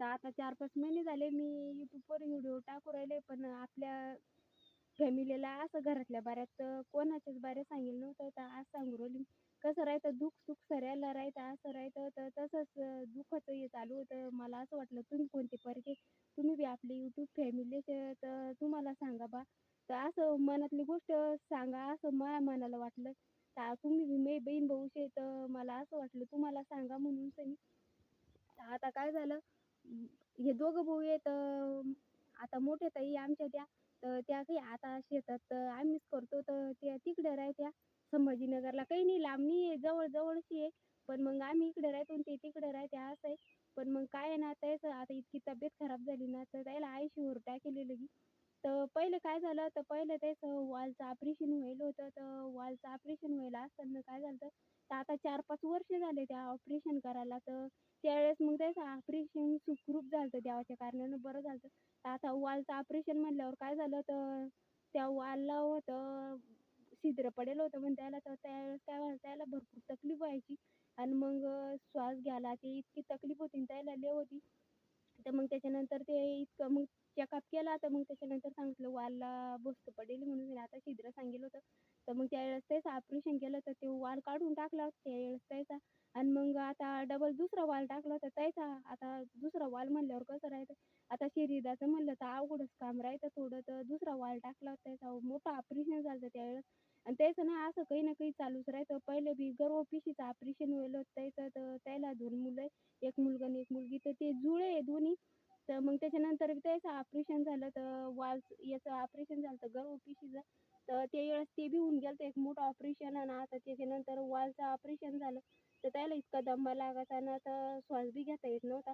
तर आता चार पाच महिने झाले मी यूट्यूबवर व्हिडिओ टाकू राहिले पण आपल्या फॅमिलीला असं घरातल्या बऱ्याच कोणाच्याच बाऱ्या सांगेल नव्हतं. तर आज सांगू राहिली कसं राहतं दुःख सुख सऱ्याला राहतं असं राहतं तर तसंच दुःखाचं हे चालू होतं. मला असं वाटलं तुम्ही कोणते परके तुम्ही बी आपली यूट्यूब फॅमिलीचे तर तुम्हाला सांगा बा. तर असं मनातली गोष्ट सांगा असं माझ्या मनाला वाटलं. तर तुम्ही बी मी बहीण भाऊ तर मला असं वाटलं तुम्हाला सांगा म्हणून सनी. आता काय झालं हे दोघं भाऊ आहेत आता मोठे ताई आमच्या त्या तर त्या काही आता शेतात तर आम्हीच करतो तर त्या तिकडे राहत्या. संभाजीनगरला काही नाही लांब नाही आहे जवळ जवळची आहे. पण मग आम्ही इकडे राहतो आणि ते तिकडे राहते असं आहे. पण मग काय आहे ना त्याच आता इतकी तब्येत खराब झाली ना तर त्याला आयशीवर टाकेली लगी तर पहिले काय झालं तर पहिले त्याचं वालचं ऑपरेशन व्हायला होतं तर वालचं ऑपरेशन व्हायला असताना काय झालं तर आता चार पाच वर्ष झाले त्या ऑपरेशन करायला. तर त्यावेळेस मग त्याचं ऑपरेशन सुखरूप झालं होतं देवाच्या कारणानं बरं झालं होतं. तर आता वालचं ऑपरेशन म्हणल्यावर काय झालं तर त्या वालला होतं छिद्र पडेल होतं पण त्याला तर त्यावेळेस काय व्हायला त्याला भरपूर तकलीफ व्हायची. आणि मग श्वास घ्यायला ते इतकी तकलीफ होती आणि त्याला लय होती. तर मग त्याच्यानंतर ते इतकं मग चेकअप केला. तर मग त्याच्यानंतर सांगितलं वालला बसतं पडेल म्हणून. आता छिद्र सांगितलं होतं. तर मग त्यावेळेस त्याचं ऑपरेशन केलं तर ते वाल काढून टाकला त्यावेळेस त्याचा. आणि मग आता डबल दुसरा वाल टाकला तर त्याचा आता दुसरा वाल म्हणल्यावर कसं राहतं? आता शरीराचं म्हणलं तर अवघडच काम राहतं थोडं तर दुसरा वाल टाकला त्याचा मोठं ऑपरेशन झालं त्यावेळेस. आणि त्याचं ना असं काही ना काही चालूच राहतं. पहिले बी गर्भपिशवीचं ऑपरेशन व्हायलं त्याचं तर त्याला दोन मुलं आहे. एक मुलगा आणि एक मुलगी तर ते जुळे आहे दोन्ही. तर मग त्याच्यानंतर त्याचं ऑपरेशन झालं तर वाल याचं ऑपरेशन झालं तर गर्भपिशवीचं तर ते वेळेस ते बी होऊन गेलं एक मोठं ऑपरेशन आणि आता त्याच्यानंतर वालचं ऑपरेशन झालं. तर त्याला इतका दंबा लागायचा ना तर श्वास बी घेता येत नव्हता.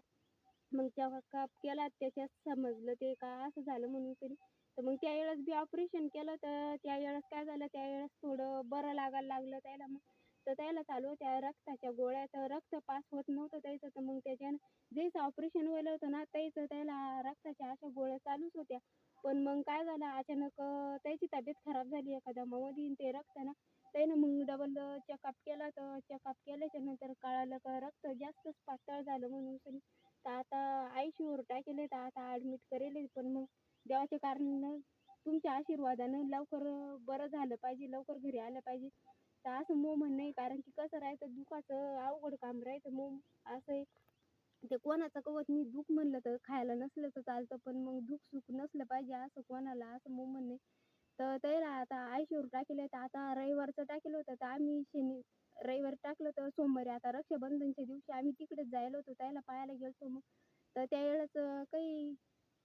मग चेकअप केला त्याच्यात समजलं ते का असं झालं म्हणून तरी. तर मग त्यावेळेस बी ऑपरेशन केलं तर त्यावेळेस काय झालं त्यावेळेस थोडं बरं लागायला लागलं त्याला मग. तर त्याला चालू होत्या रक्ताच्या गोळ्या तर रक्त पास होत नव्हतं त्याचं. तर मग त्याच्यानं जेच ऑपरेशन व्हायलं होतं ना त्याचं त्याला रक्ताच्या अशा गोळ्या चालूच होत्या. पण मग काय झालं अचानक त्याची तब्येत खराब झाली. एका दमामध्ये ते रक्त ना त्यानं मग डबल चेकअप केला. तर चेकअप केल्याच्यानंतर कळालं का रक्त जास्तच पातळ झालं म्हणून तर आता आयशीवर टाकेले तर आता ॲडमिट करेल. पण मग देवाच्या कारणानं तुमच्या आशीर्वादानं लवकर बरं झालं पाहिजे. लवकर घरी आलं पाहिजे. तर असं मो म्हण नाही कारण की कसं राहायचं दुखाचं अवघड काम राहायचं मो असं आहे. ते कोणाचं कवत मी दुःख म्हणलं तर खायला नसलं तर चालतं पण मग दुःख सुख नसलं पाहिजे असं कोणाला असं मो म्हण नाही तर त्याला आता आयशीवर टाकेलं तर आता रविवारचं टाकेलं होतं तर आम्ही शनी रविवारी टाकलं तर सोमवारी आता रक्षाबंधनच्या दिवशी आम्ही तिकडेच जायला होतो त्याला पाहायला गेलतो मग. तर त्यावेळेस काही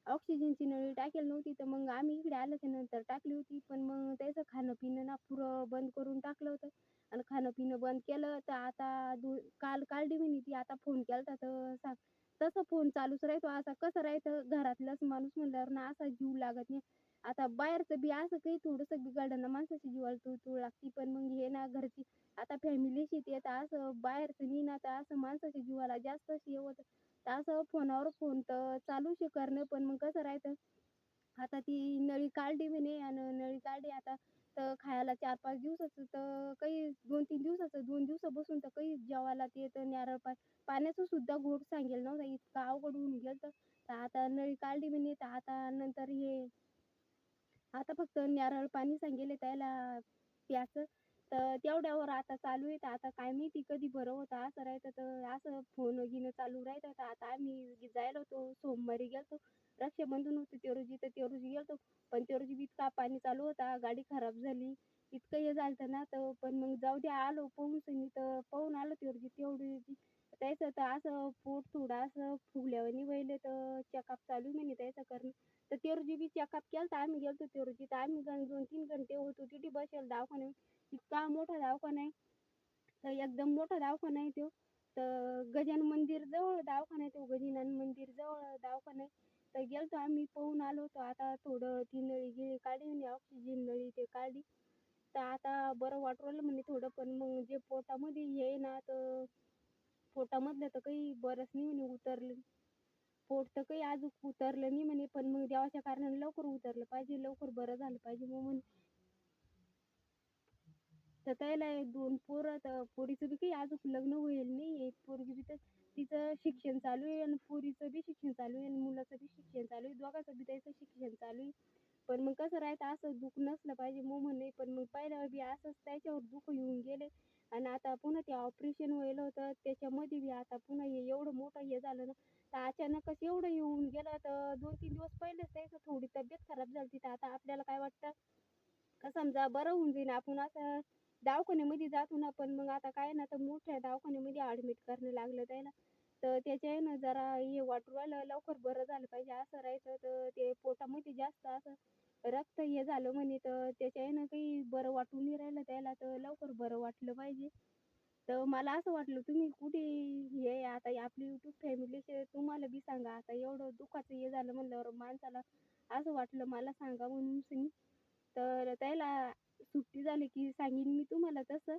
ऑक्सिजनची नळी टाकेल नव्हती तर मग आम्ही इकडे आल्याच्यानंतर टाकली होती. पण मग त्याचं खाणं पिणं ना पुरं बंद करून टाकलं होतं. आणि खाणं पिणं बंद केलं तर आता दु काल काल म्हणे ती आता फोन केला तर सांग तसं फोन चालूच राहतो. असा कसं राहतं? घरातलाच माणूस म्हणल्यावर ना असा जीव लागत नाही. आता बाहेरचं बी असं काही थोडंसं बिघडलं ना माणसाच्या जीवाला तुळ लागती. पण मग हे ना घरची आता फॅमिलीशी ते आता असं बाहेरचं नाही ना तर असं माणसाच्या जीवाला जास्त हे होतं. असं फोनावर फोन तर चालूच आहे करणं पण मग कसं राहायचं? आता ती नळी काढली म्हणे आणि नळी काढली आता तर खायला चार पाच दिवसाचं तर काही दोन तीन दिवसाचं दोन दिवसापासून तर काही जेवायला ते तर नारळ पा पाण्याचं सुद्धा घोट सांगेल नव्हता इतका अवघड होऊन गेलं तर आता नळी काढली म्हणे तर आता नंतर हे आता फक्त नारळ पाणी सांगेल त्याला प्याचं तर तेवढ्यावर आता चालू आहे. तर आता काय माहिती कधी बरं होतं. असं राहतं तर असं फोन घेणं चालू राहतं. तर आता आम्ही जायला होतो. सोमवारी गेलतो. रक्षाबंधन होतं त्या रोजी. तर त्या रोजी गेलतो. पण त्या रोजी बी इतका पाणी चालू होता. गाडी खराब झाली. इतकं हे झालं ना तर पण मग जाऊ द्या. आलो पाहून सनी. तर पाहून आलो त्या रोजी. तेवढी त्याचं तर असं पोट थोडं असं फुगल्यावर व्हायलं तर चेकअप चालू म्हणे त्याचं करणं. तर त्या रोजी बी चेकअप केलं तर आम्ही गेलतो त्या रोजी. तर आम्ही दोन तीन घंटे होतो तिथे बसेल दवाखान्यात. इतका मोठा दवाखाना आहे. तर एकदम मोठा दवाखाना आहे तो. तर गजानन मंदिर जवळ दवाखाना आहे तो. गजानन मंदिर जवळ दवाखाना आहे. तर गेलतो आम्ही पाहून आलो होतो. आता थोडं ती नळी गिळी काढली म्हणे ऑक्सिजन नळी ते काढली. तर आता बरं वाटू राहिलं म्हणे थोडं पण मग जे पोटामध्ये हे ना तर पोटामधलं तर काही बरंच नाही म्हणे उतरलं. पोट तर काही अजून उतरलं नाही म्हणे पण मग देवाच्या कारणाने लवकर उतरलं पाहिजे. लवकर बरं झालं पाहिजे मग म्हणे तर त्याला दोन पोरं तर पोरीचं बी काही अजून लग्न होईल नाही एक पोरगी बी तर तिचं शिक्षण चालू आहे आणि पोरीचं बी शिक्षण चालू आहे आणि मुलाचं बी शिक्षण चालू आहे. दोघांचं बी त्याचं शिक्षण चालू आहे. पण मग कसं राहतं असं दुःख नसलं पाहिजे मग म्हणे. पण मग पहिल्या बी असंच त्याच्यावर दुःख येऊन गेले. आणि आता पुन्हा ते ऑपरेशन व्हायला होतं. त्याच्यामध्ये बी आता पुन्हा हे एवढं मोठं हे झालं ना तर अचानकच एवढं येऊन गेलं. तर दोन तीन दिवस पहिलेच त्याचं थोडी तब्येत खराब झाली तर आता आपल्याला काय वाटतं? का समजा बरं होऊन जाईन आपण असं दवाखान्यामध्ये जातो ना पण मग आता काय ना तर मोठ्या दवाखान्यामध्ये ॲडमिट करणं लागलं त्याला तर त्याच्या ना जरा हे वाटू राहिलं लवकर बरं झालं पाहिजे असं राहायचं तर ते पोटामध्ये जास्त असं रक्त हे झालं म्हणे तर त्याच्या ना काही बरं वाटून नाही राहिलं त्याला तर लवकर बरं वाटलं पाहिजे. तर मला असं वाटलं तुम्ही कुठे हे आता आपली यूट्यूब फॅमिलीचे तुम्हाला बी सांगा आता एवढं दुःखाचं हे झालं म्हणल्यावर माणसाला असं वाटलं मला सांगा म्हणून. तुम्ही तर त्याला सुट्टी झाली की सांगेन मी तुम्हाला तसं.